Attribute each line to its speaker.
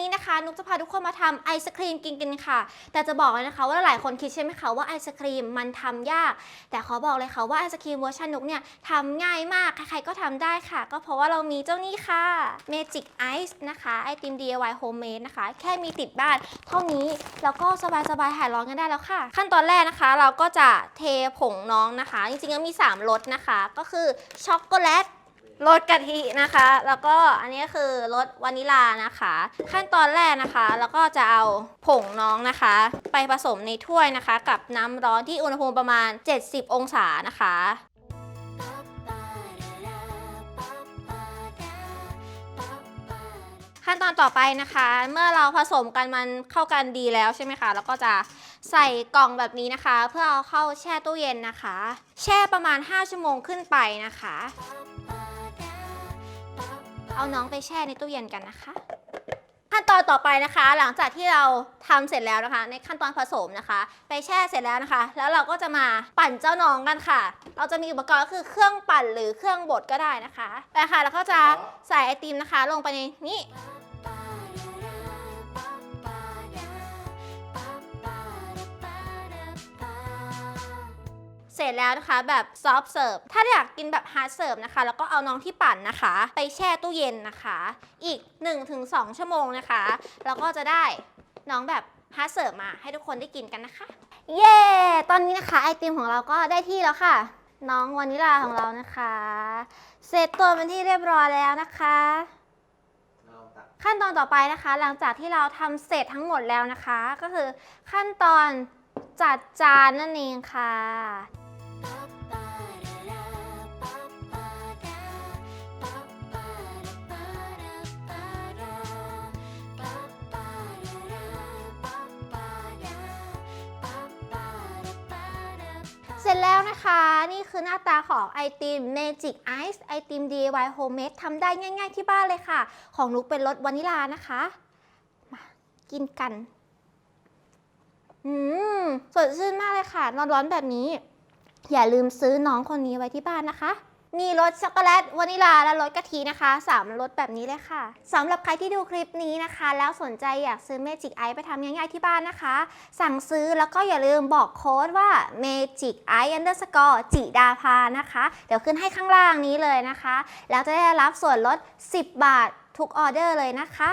Speaker 1: นี้นะคะนุกจะพาทุกคนมาทำไอศครีมกินกันค่ะ แต่จะบอกเลยนะคะ ว่าหลายคนคิดใช่ไหมคะว่าไอศครีมมันทำยาก แต่ขอบอกเลยค่ะว่าไอศครีมเวอร์ชันนุกเนี่ยทำง่ายมากใครๆก็ทำได้ค่ะ ก็เพราะว่าเรามีเจ้านี่ค่ะ Magic Ice นะคะไอติม DIY Homemade นะคะ แค่มีติดบ้านเท่านี้แล้วก็สบายๆหายร้อนกันได้แล้วค่ะ ขั้นตอนแรกนะคะ เราก็จะเทผงน้องนะคะ จริงๆมี3รสนะคะ ก็คือช็อกโกแลต รสกะทินะคะ แล้วก็อันนี้คือรสวานิลานะคะ ขั้นตอนแรกนะคะ แล้วก็จะเอาผงน้องนะคะ ไปผสมในถ้วยนะคะ กับน้ำร้อนที่อุณหภูมิประมาณ 70 องศานะคะ ขั้นตอนต่อไปนะคะ เมื่อเราผสมกันมันเข้ากันดีแล้วใช่ไหมคะ แล้วก็จะใส่กล่องแบบนี้นะคะ เพื่อเอาเข้าแช่ตู้เย็นนะคะ แช่ประมาณ 5 ชั่วโมงขึ้นไปนะคะ เอาน้องไปแช่ในตู้เย็นกันนะคะ ขั้นตอนต่อไปนะคะ หลังจากที่เราทำเสร็จแล้วนะคะ ในขั้นตอนผสมนะคะ ไปแช่เสร็จแล้วนะคะ แล้วเราก็จะมาปั่นเจ้าน้องกันค่ะ เราจะมีอุปกรณ์ก็คือเครื่องปั่นหรือเครื่องบดก็ได้นะคะไปค่ะแล้วก็จะใส่ไอติมนะคะ ลงไปในนี้ สร็จแล้วนะคะ แบบซอฟเสิร์ฟถ้าอยากกินแบบฮาร์ดเสิร์ฟนะคะ แล้วก็เอาน้องที่ปั่นนะคะ ไปแช่ตู้เย็นนะคะ อีก 1-2 ชั่วโมงนะคะ แล้วก็จะได้น้องแบบฮาร์ดเสิร์ฟมาให้ทุกคนได้กินกันนะคะ เย้ ตอนนี้นะคะไอติมของเราก็ได้ที่แล้วค่ะ น้องวานิลาของเรานะคะ เสร็จตัวเป็นที่เรียบร้อยแล้วนะคะ ขั้นตอนต่อไปนะคะ หลังจากที่เราทำเสร็จทั้งหมดแล้วนะคะ ก็คือขั้นตอนจัดจานนั่นเองค่ะ ร็จแล้วนะคะนี่คือหน้าตาของไอติม Magic Ice ไอติม DIY Homemade ทำได้ง่ายๆที่บ้านเลยค่ะ ของนุกเป็นรสวานิลานะคะมากินกัน อืมสดชื่นมากเลยค่ะร้อนๆแบบนี้ อย่าลืมซื้อน้องคนนี้ไว้ที่บ้านนะคะ มีรสช็อกโกแลตวานิลาและรสกะทินะคะสามรสแบบนี้เลยค่ะสำหรับใครที่ดูคลิปนี้นะคะ แล้วสนใจอยากซื้อ Magic Ice ไปทำง่ายๆที่บ้านนะคะ สั่งซื้อแล้วก็อย่าลืมบอกโค้ดว่า Magic Ice Underscore จิดาพานะคะ เดี๋ยวขึ้นให้ข้างล่างนี้เลยนะคะ แล้วจะได้รับส่วนลด 10 บาททุกออเดอร์เลยนะคะ